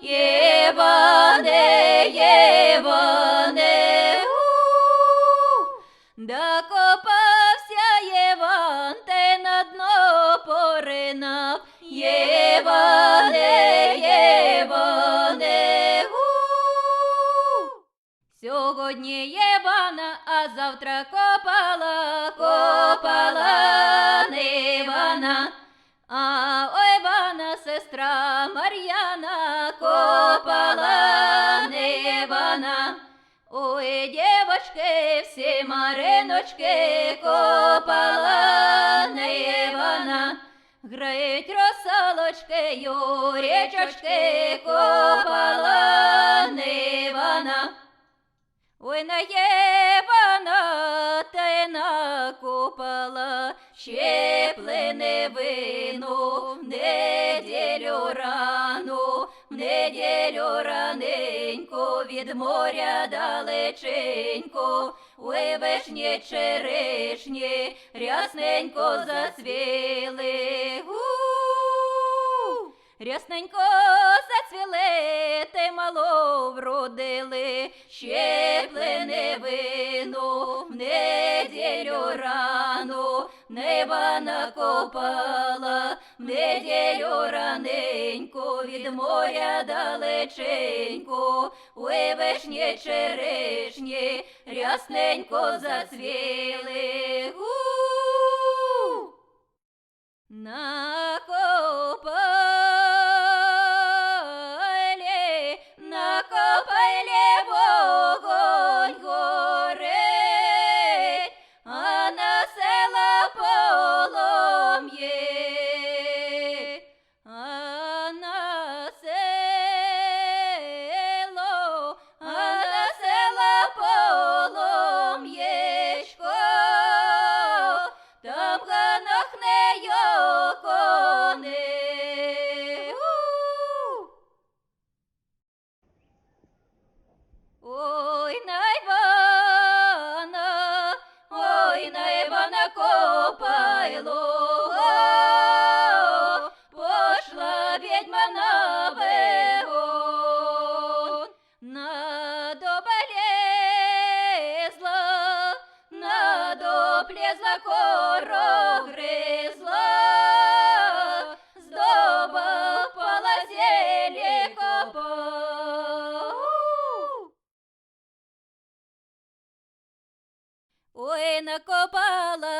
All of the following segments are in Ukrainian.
Єване, Єване. Докопався Єван, те на дно поринав, Єване, Єване. Сьогодні Євана, а завтра копала, копала Івана. А ой сестра Мар'яна, копала не Івана. Ой, дівочки, всі мариночки, копала не Івана. Грають росалочки, ю річочки, копала не Івана. Ой, наєвана та й накопала щеплене вино в неділю рану, неділю раненько від моря далеченько, ой, вишні черешні, рясненько засвіли. У! Рясненько зацвіли, те мало вродили, щеплене вино в неділю рану, неба накопала, в неділю раненько, від моря далеченько, ой, вишні черешні, рясненько зацвіли. У! Копайло, пошла відьма на вегон, на доболезла, на доплезла корогризла, здоба полазели копа. Накопала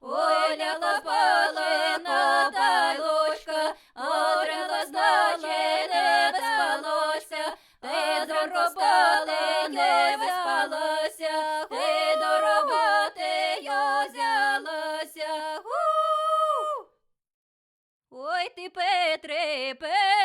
копайлочка, ой, накопала копайлочка, отрила значить не виспалося, ти з копали не виспалося, ти до роботи я взялася. Ой, ти Петре, Петре,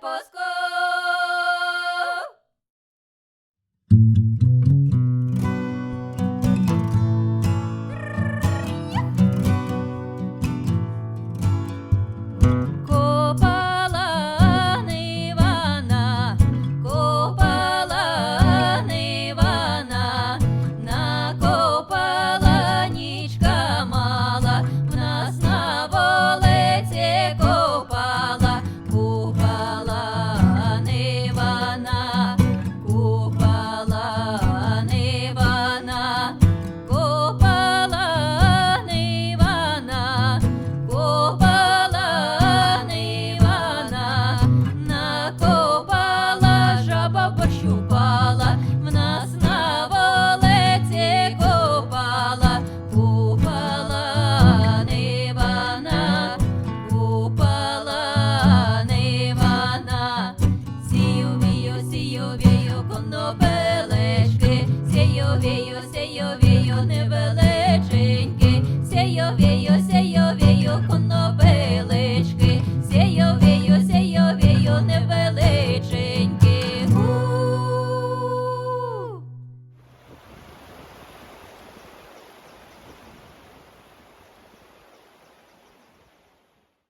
tiempos сію невеличенький, сію